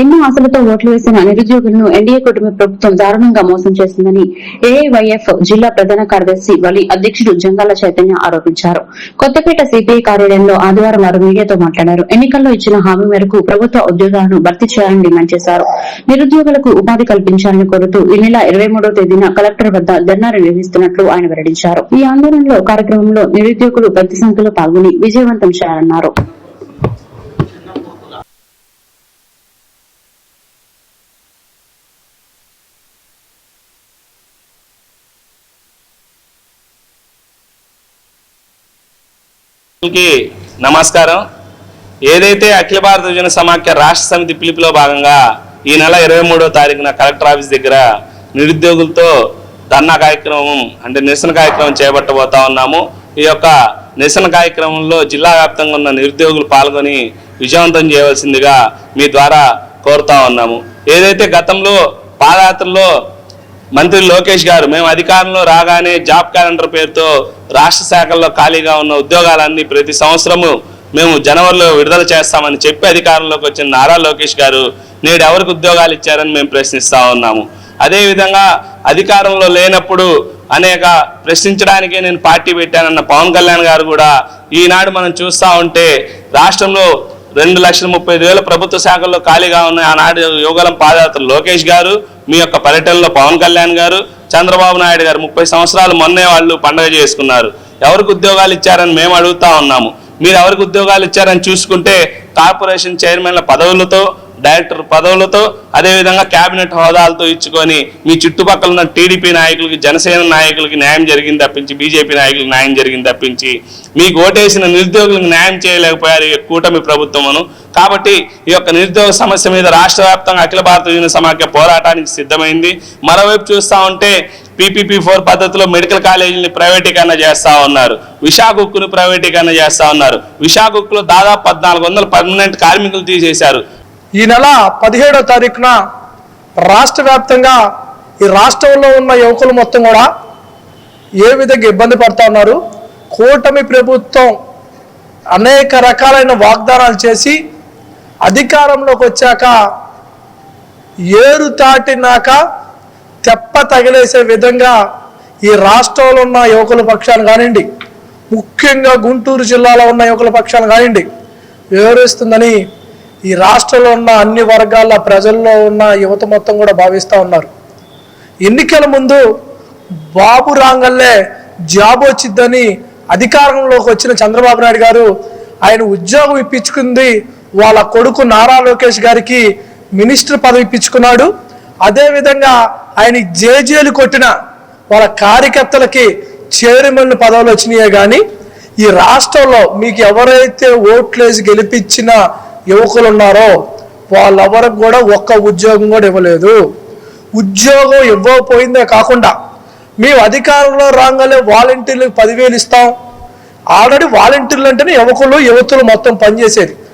ఎన్నో ఆశలతో ఓట్లు వేసిన నిరుద్యోగులను ఎన్డీఏ కుటుంబ ప్రభుత్వం దారుణంగా మోసం చేసిందని ఏఐవైఎఫ్ జిల్లా ప్రధాన కార్యదర్శి వలి అధ్యక్షుడు జంగాల చైతన్య ఆరోపించారు. కొత్తపేట సిపిఐ కార్యాలయంలో ఆదివారం వారు మీడియాతో మాట్లాడారు. ఎన్నికల్లో ఇచ్చిన హామీ మేరకు ప్రభుత్వ ఉద్యోగాలను భర్తీ చేయాలని డిమాండ్ చేశారు. నిరుద్యోగులకు ఉపాధి కల్పించాలని కోరుతూ ఈ నెల ఇరవై మూడో తేదీన కలెక్టర్ వద్ద ధర్నా నిర్వహిస్తున్నట్లు ఆయన వెల్లడించారు. ఈ ఆందోళనలో కార్యక్రమంలో నిరుద్యోగులు పెద్ద సంఖ్యలో పాల్గొని విజయవంతం చేయాలన్నారు. కి నమస్కారం. ఏదైతే అఖిల భారత జన సమాఖ్య రాష్ట్ర సమితి పిలుపులో భాగంగా ఈ నెల ఇరవై మూడో తారీఖున కలెక్టర్ ఆఫీస్ దగ్గర నిరుద్యోగులతో ధర్నా కార్యక్రమం అంటే నిరసన కార్యక్రమం చేపట్టబోతా ఉన్నాము. ఈ యొక్క నిరసన కార్యక్రమంలో జిల్లా వ్యాప్తంగా ఉన్న నిరుద్యోగులు పాల్గొని విజయవంతం చేయవలసిందిగా మీ ద్వారా కోరుతా ఉన్నాము. ఏదైతే గతంలో పాదయాత్రలో మంత్రి లోకేష్ గారు మేము అధికారంలో రాగానే జాబ్ క్యాలెండర్ పేరుతో రాష్ట్ర శాఖల్లో ఖాళీగా ఉన్న ఉద్యోగాలన్నీ ప్రతి సంవత్సరము మేము జనవరిలో విడుదల చేస్తామని చెప్పి అధికారంలోకి వచ్చిన నారా లోకేష్ గారు నేడు ఎవరికి ఉద్యోగాలు ఇచ్చారని మేము ప్రశ్నిస్తూ ఉన్నాము. అదేవిధంగా అధికారంలో లేనప్పుడు అనేక ప్రశ్నించడానికే నేను పార్టీ పెట్టానన్న పవన్ కళ్యాణ్ గారు కూడా ఈనాడు మనం చూస్తూ ఉంటే రాష్ట్రంలో రెండు లక్షల ముప్పై ఐదు వేల ప్రభుత్వ శాఖల్లో ఖాళీగా ఉన్న ఆనాడు యువగలం పాదయాత్ర లోకేష్ గారు మీ యొక్క పర్యటనలో పవన్ కళ్యాణ్ గారు చంద్రబాబు నాయుడు గారు ముప్పై సంవత్సరాలు మొన్నే వాళ్ళు పండగ చేసుకున్నారు. ఎవరికి ఉద్యోగాలు ఇచ్చారని మేము అడుగుతా ఉన్నాము. మీరు ఎవరికి ఉద్యోగాలు ఇచ్చారని చూసుకుంటే కార్పొరేషన్ చైర్మన్ల పదవులతో డైరెక్టర్ పదవులతో అదేవిధంగా కేబినెట్ హోదాలతో ఇచ్చుకొని మీ చుట్టుపక్కల ఉన్న టీడీపీ నాయకులకి జనసేన నాయకులకి న్యాయం జరిగింది తప్పించి బీజేపీ నాయకులకు న్యాయం జరిగింది తప్పించి మీకు ఓటేసిన నిరుద్యోగులకు న్యాయం చేయలేకపోయారు ఈ కూటమి ప్రభుత్వమును. కాబట్టి ఈ యొక్క నిరుద్యోగ సమస్య మీద రాష్ట్ర వ్యాప్తంగా అఖిల భారత యూనియన్ సమాఖ్య పోరాటానికి సిద్ధమైంది. మరోవైపు చూస్తా ఉంటే పీపీపీ ఫోర్ పద్ధతిలో మెడికల్ కాలేజీని ప్రైవేటీకరణ చేస్తూ ఉన్నారు. విశాఖ ఉక్కును ప్రైవేటీకరణ చేస్తూ ఉన్నారు. విశాఖ ఉక్కులో దాదాపు పద్నాలుగు వందల పర్మనెంట్ కార్మికులు తీసేశారు. ఈ నెల పదిహేడో తారీఖున రాష్ట్ర వ్యాప్తంగా ఈ రాష్ట్రంలో ఉన్న యువకులు మొత్తం కూడా ఏ విధంగా ఇబ్బంది పడుతూ ఉన్నారు? కూటమి ప్రభుత్వం అనేక రకాలైన వాగ్దానాలు చేసి అధికారంలోకి వచ్చాక ఏరు తాటినాక తెప్ప తగిలేసే విధంగా ఈ రాష్ట్రంలో ఉన్న యువకుల పక్షాన్ని కానివ్వండి ముఖ్యంగా గుంటూరు జిల్లాలో ఉన్న యువకుల పక్షాన్ని కానివ్వండి వివరిస్తుందని ఈ రాష్ట్రంలో ఉన్న అన్ని వర్గాల ప్రజల్లో ఉన్న యువత మొత్తం కూడా భావిస్తూ ఉన్నారు. ఎన్నికల ముందు బాబు రాంగల్లే జాబ్ వచ్చిద్దని అధికారంలోకి వచ్చిన చంద్రబాబు నాయుడు గారు ఆయన ఉద్యోగం ఇప్పించుకుంది వాళ్ళ కొడుకు నారా లోకేష్ గారికి మినిస్టర్ పదవి ఇప్పించుకున్నాడు. అదేవిధంగా ఆయన జేజేలు కొట్టిన వాళ్ళ కార్యకర్తలకి చైర్మన్ పదవులు వచ్చినాయే కానీ ఈ రాష్ట్రంలో మీకు ఎవరైతే ఓట్లేసి గెలిపించిన యువకులు ఉన్నారో వాళ్ళెవరికి కూడా ఒక్క ఉద్యోగం కూడా ఇవ్వలేదు. ఉద్యోగం ఇవ్వకపోయిందే కాకుండా మేము అధికారంలో రాగానే వాలంటీర్లకు పదివేలు ఇస్తాం. ఆల్రెడీ వాలంటీర్లు అంటేనే యువకులు యువతులు మొత్తం పనిచేసేది.